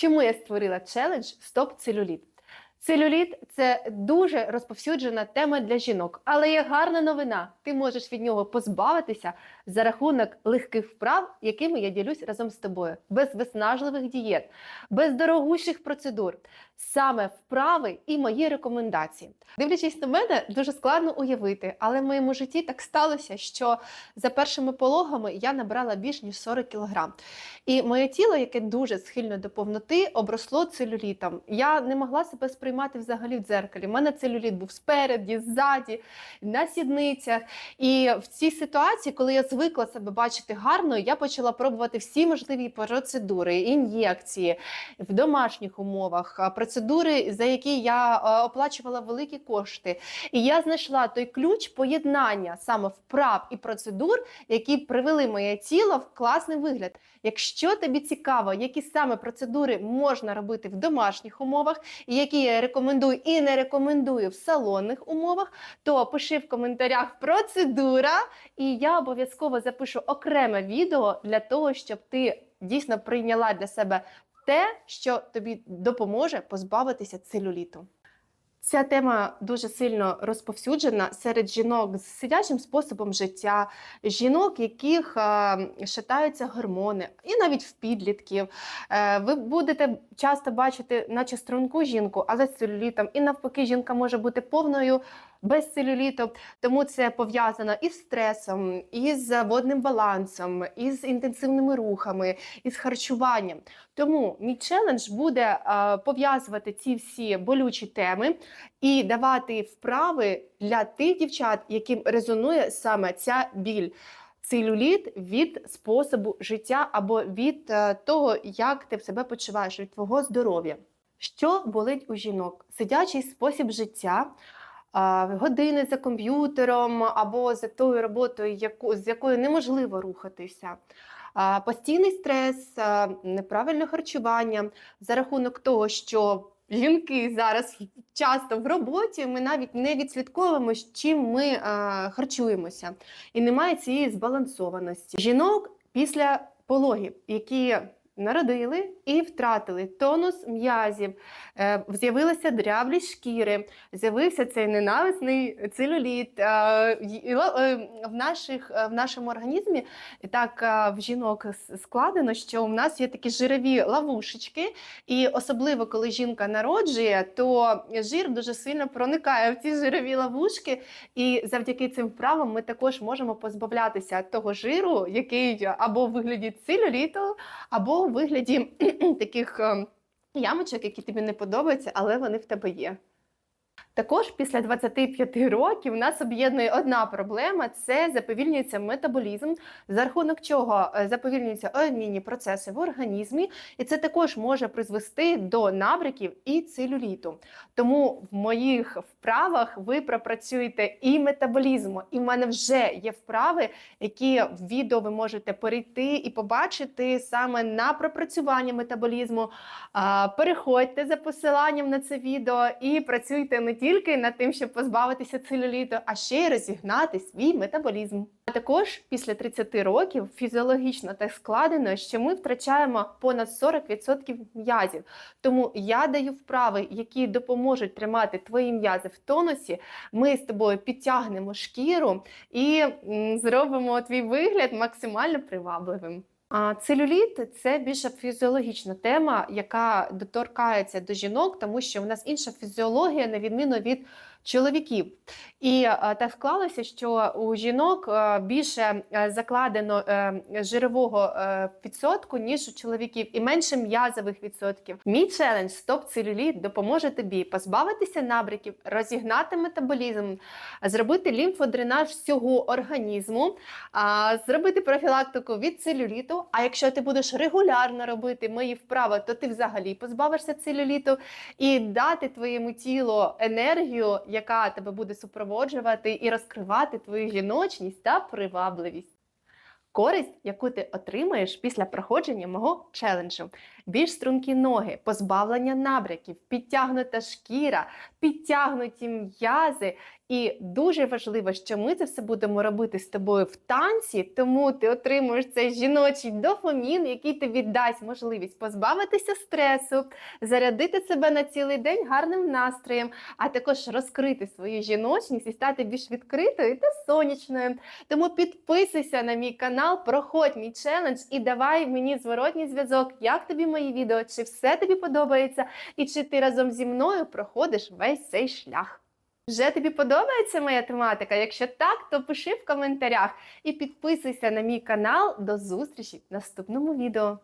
Чому я створила челендж Стоп целюліт? Целюліт це дуже розповсюджена тема для жінок, але є гарна новина. Ти можеш від нього позбавитися за рахунок легких вправ, якими я ділюсь разом з тобою, без виснажливих дієт, без дорогущих процедур. Саме вправи і мої рекомендації. Дивлячись на мене, дуже складно уявити, але в моєму житті так сталося, що за першими пологами я набрала більш ніж 40 кілограм. І моє тіло, яке дуже схильно до повноти, обросло целюлітом. Я не могла себе сприймати взагалі в дзеркалі. У мене целюліт був спереді, ззаді, на сідницях. І в цій ситуації, коли я звикла себе бачити гарною, я почала пробувати всі можливі процедури, ін'єкції в домашніх умовах, процедури, за які я оплачувала великі кошти. І я знайшла той ключ поєднання саме вправ і процедур, які привели моє тіло в класний вигляд. Якщо тобі цікаво, які саме процедури можна робити в домашніх умовах, і які я рекомендую і не рекомендую в салонних умовах, то пиши в коментарях процедура, і я обов'язково запишу окреме відео для того, щоб ти дійсно прийняла для себе те, що тобі допоможе позбавитися целюліту. Ця тема дуже сильно розповсюджена серед жінок з сидячим способом життя, жінок, яких шатаються гормони, і навіть в підлітків. Е, ви будете часто бачити, наче струнку жінку, але з целюлітом, і навпаки, жінка може бути повною без целюліту. Тому це пов'язано із стресом, із водним балансом, із інтенсивними рухами, із харчуванням. Тому мій челендж буде пов'язувати ці всі болючі теми і давати вправи для тих дівчат, яким резонує саме ця біль. Целюліт від способу життя або від е, того, як ти в себе почуваєш, від твого здоров'я. Що болить у жінок? Сидячий спосіб життя, години за комп'ютером або за тою роботою, з якою неможливо рухатися. Постійний стрес, неправильне харчування за рахунок того, що жінки зараз часто в роботі, ми навіть не відслідковуємо, з чим ми е, харчуємося, і немає цієї збалансованості. Жінок після пологів, які народили і втратили. Тонус м'язів, е, з'явилися дряблість шкіри, з'явився цей ненависний целюліт. Е, е, В, наших, в нашому організмі так в жінок складено, що в нас є такі жирові ловушечки, і особливо коли жінка народжує, то жир дуже сильно проникає в ці жирові ловушки, і завдяки цим вправам ми також можемо позбавлятися того жиру, який або в вигляді целюліту, або вигляді таких е, ямочок, які тобі не подобаються, але вони в тебе є. Також після 25 років нас об'єднує одна проблема це заповільнюється метаболізм, за рахунок чого е, заповільнюються обмінні процеси в організмі, і це також може призвести до набряків і целюліту. Тому в моїх вправах ви пропрацюєте і метаболізм, і в мене вже є вправи, які в відео ви можете перейти і побачити саме на пропрацювання метаболізму. Переходьте за посиланням на це відео і працюйте не тільки над тим, щоб позбавитися целюліту, а ще й розігнати свій метаболізм. А також після 30 років фізіологічно так складено, що ми втрачаємо понад 40% м'язів. Тому я даю вправи, які допоможуть тримати твої м'язи в тонусі. Ми з тобою підтягнемо шкіру і зробимо твій вигляд максимально привабливим. А целюліт це більше фізіологічна тема, яка доторкається до жінок, тому що в нас інша фізіологія, на відміну від чоловіків. І е, так склалося, що у жінок е, більше е, закладено жирового відсотку, ніж у чоловіків, і менше м'язових відсотків. Мій челендж Стоп целюліт допоможе тобі позбавитися набряків, розігнати метаболізм, зробити лімфодренаж всього організму, зробити профілактику від целюліту. А якщо ти будеш регулярно робити мої вправи, то ти взагалі позбавишся целюліту і дати твоєму тілу енергію, яка тебе буде супроводжувати і розкривати твою жіночність та привабливість. Користь, яку ти отримаєш після проходження мого челенджу: більш стрункі ноги, позбавлення набряків, підтягнута шкіра, підтягнуті м'язи І дуже важливо, що ми це все будемо робити з тобою в танці, тому ти отримуєш цей жіночий дофамін, який тобі дасть можливість позбавитися стресу, зарядити себе на цілий день гарним настроєм, а також розкрити свою жіночність і стати більш відкритою та сонячною. Тому підписуйся на мій канал, проходь мій челендж і давай мені зворотній зв'язок, як тобі мої відео, чи все тобі подобається, і чи ти разом зі мною проходиш весь цей шлях. Вже тобі подобається моя тематика? Якщо так, то пиши в коментарях і підписуйся на мій канал. До зустрічі в наступному відео.